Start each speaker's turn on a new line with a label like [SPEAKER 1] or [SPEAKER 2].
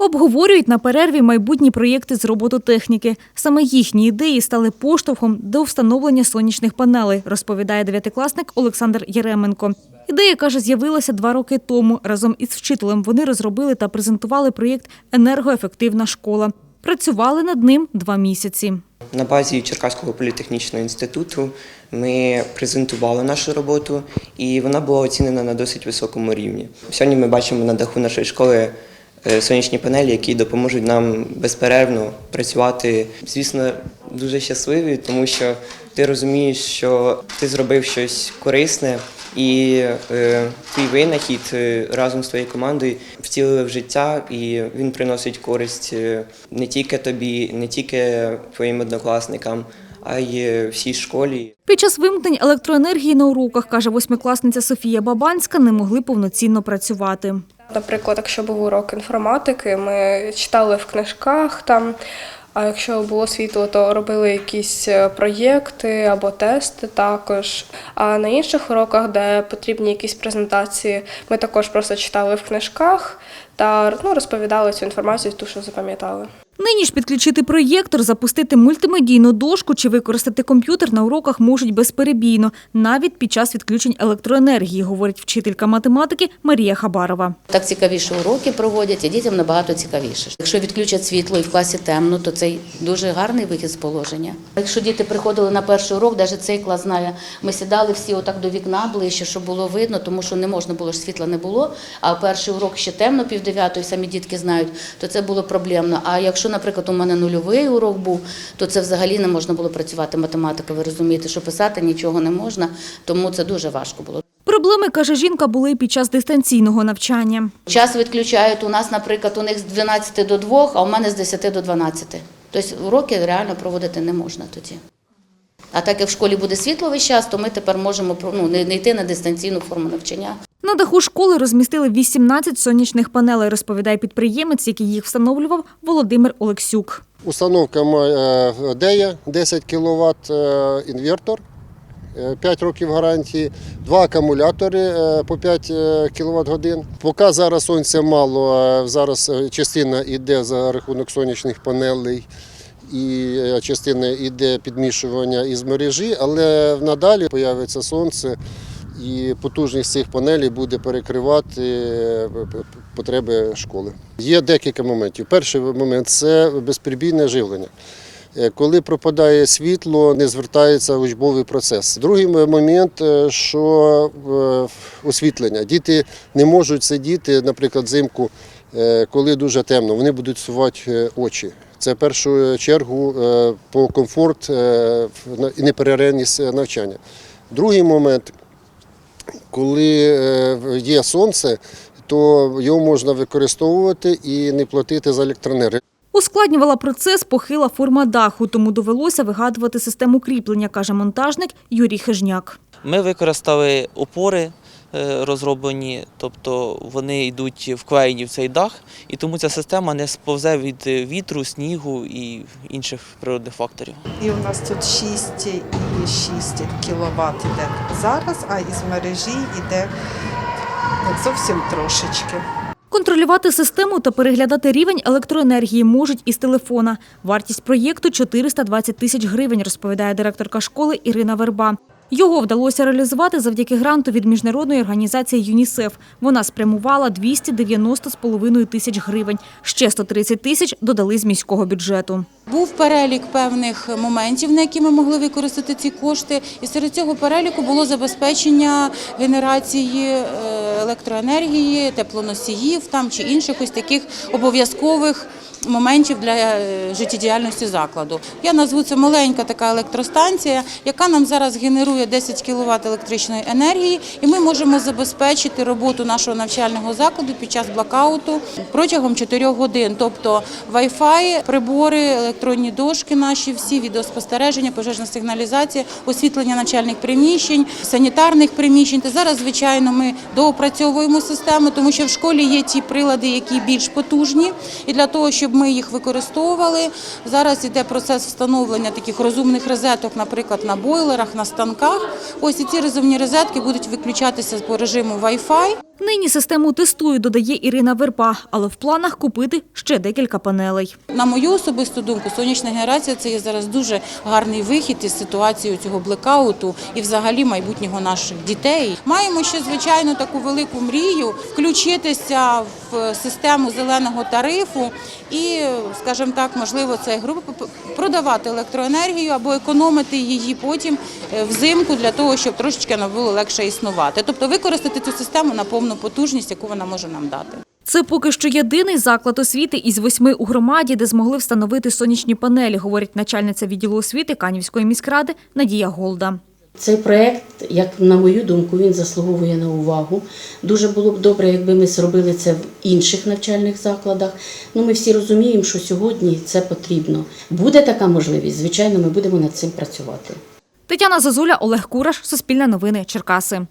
[SPEAKER 1] Обговорюють на перерві майбутні проєкти з робототехніки. Саме їхні ідеї стали поштовхом до встановлення сонячних панелей, розповідає дев'ятикласник Олександр Єременко. Ідея, каже, з'явилася два роки тому. Разом із вчителем вони розробили та презентували проєкт Енергоефективна школа. Працювали над ним два місяці.
[SPEAKER 2] На базі Черкаського політехнічного інституту ми презентували нашу роботу, і вона була оцінена на досить високому рівні. Сьогодні ми бачимо на даху нашої школи сонячні панелі, які допоможуть нам безперервно працювати. Звісно, дуже щасливі, тому що ти розумієш, що ти зробив щось корисне. І е, твій винахід е, разом з твоєю командою втілили в життя, і він приносить користь е, не тільки тобі, не тільки твоїм однокласникам, а й всій школі.
[SPEAKER 1] Під час вимкнень електроенергії на уроках, каже восьмикласниця Софія Бабанська, не могли повноцінно працювати.
[SPEAKER 3] Наприклад, якщо був урок інформатики, ми читали в книжках там. А якщо було світло, то робили якісь е, проєкти або тести також. А на інших уроках, де потрібні якісь презентації, ми також просто читали в книжках та ну, розповідали цю інформацію, ту, що запам'ятали.
[SPEAKER 1] Нині ж підключити проєктор, запустити мультимедійну дошку чи використати комп'ютер на уроках можуть безперебійно, навіть під час відключень електроенергії, говорить вчителька математики Марія Хабарова.
[SPEAKER 4] Так цікавіше уроки проводять, і дітям набагато цікавіше. Якщо відключать світло і в класі темно, то це дуже гарний вихід з положення. Якщо діти приходили на перший урок, навіть цей клас знає, ми сідали всі отак до вікна ближче, щоб було видно, тому що не можна було ж світла не було. А перший урок ще темно, пів дев'ятої, самі дітки знають, то це було проблемно. А якщо, наприклад, у мене нульовий урок був, то це взагалі не можна було працювати математика. Ви розумієте, що писати нічого не можна, тому це дуже важко було.
[SPEAKER 1] Проблеми, каже жінка, були і під час дистанційного навчання.
[SPEAKER 4] Час відключають у нас, наприклад, у них з 12 до 2, а у мене з 10 до 12. Тобто уроки реально проводити не можна тоді. А так як в школі буде світло весь час, то ми тепер можемо ну, не не йти на дистанційну форму навчання.
[SPEAKER 1] На даху школи розмістили 18 сонячних панелей, розповідає підприємець, який їх встановлював Володимир Олексюк.
[SPEAKER 5] Установка має е, ДЕЯ 10 кВт, інвертор, 5 років гарантії, два акумулятори е, по 5 кВт годин. Поки зараз сонця мало, е, зараз е, частина йде за рахунок сонячних панелей. І е, частина йде підмішування із мережі, але надалі з'явиться сонце, і потужність цих панелей буде перекривати е, потреби школи. Є декілька моментів. Перший момент це безперебійне живлення. Е, Коли пропадає світло, не звертається учбовий процес. Другий момент, що освітлення. Діти не можуть сидіти, наприклад, взимку, коли дуже темно, вони будуть сувати очі. Це в першу чергу е, по комфорт е, і неперервність навчання. Другий момент, коли е, є сонце, то його можна використовувати і не платити за електроенергію.
[SPEAKER 1] Ускладнювала процес похила форма даху, тому довелося вигадувати систему кріплення, каже монтажник Юрій Хижняк.
[SPEAKER 6] Ми використали опори е, розроблені, тобто вони йдуть вклеєні в цей дах, і тому ця система не сповзе від е, вітру, снігу і інших природних факторів.
[SPEAKER 7] І у нас тут 6 і 6 кВт іде зараз, а із мережі йде зовсім трошечки.
[SPEAKER 1] Контролювати систему та переглядати рівень електроенергії можуть із телефона. Вартість проєкту 420 тисяч гривень, розповідає директорка школи Ірина Верба. Його вдалося реалізувати завдяки гранту від міжнародної організації ЮНІСЕФ. Вона спрямувала 290,5 тисяч гривень. Ще 130 тисяч додали з міського бюджету.
[SPEAKER 8] Був перелік певних моментів, на які ми могли використати ці кошти, і серед цього переліку було забезпечення генерації е, електроенергії, теплоносіїв там чи інших ось таких обов'язкових моментів для е, життєдіяльності закладу. Я назву це маленька така електростанція, яка нам зараз генерує 10 кВт електричної енергії, і ми можемо забезпечити роботу нашого навчального закладу під час блокауту протягом 4 годин. Тобто Wi-Fi, прибори, електронні дошки наші, всі відеоспостереження, пожежна сигналізація, освітлення навчальних приміщень, санітарних приміщень. Та зараз, звичайно, ми доопрацьовуємо систему, тому що в школі є ті прилади, які більш потужні, і для того, щоб ми їх використовували, зараз іде процес встановлення таких розумних розеток, наприклад, на бойлерах, на станках. Ось і ці розумні розетки будуть виключатися по режиму Wi-Fi.
[SPEAKER 1] Нині систему тестують, додає Ірина Верба, але в планах купити ще декілька панелей.
[SPEAKER 8] На мою особисту думку, сонячна генерація це є зараз дуже гарний вихід із ситуації цього блекауту і взагалі майбутнього наших дітей. Маємо ще звичайно таку велику мрію включитися в систему зеленого тарифу і, скажімо так, можливо, це група продавати електроенергію або економити її потім е, взимку для того, щоб трошечки нам було легше існувати. Тобто використати цю систему на повну потужність, яку вона може нам дати.
[SPEAKER 1] Це поки що єдиний заклад освіти із восьми у громаді, де змогли встановити сонячні панелі, говорить начальниця відділу освіти Канівської міськради Надія Голда.
[SPEAKER 9] Цей проект, як на мою думку, він заслуговує на увагу. Дуже було б добре, якби ми зробили це в інших навчальних закладах. Ну, ми всі розуміємо, що сьогодні це потрібно. Буде така можливість, звичайно, ми будемо над цим працювати.
[SPEAKER 1] Тетяна Зазуля, Олег Кураш, Суспільне новини, Черкаси.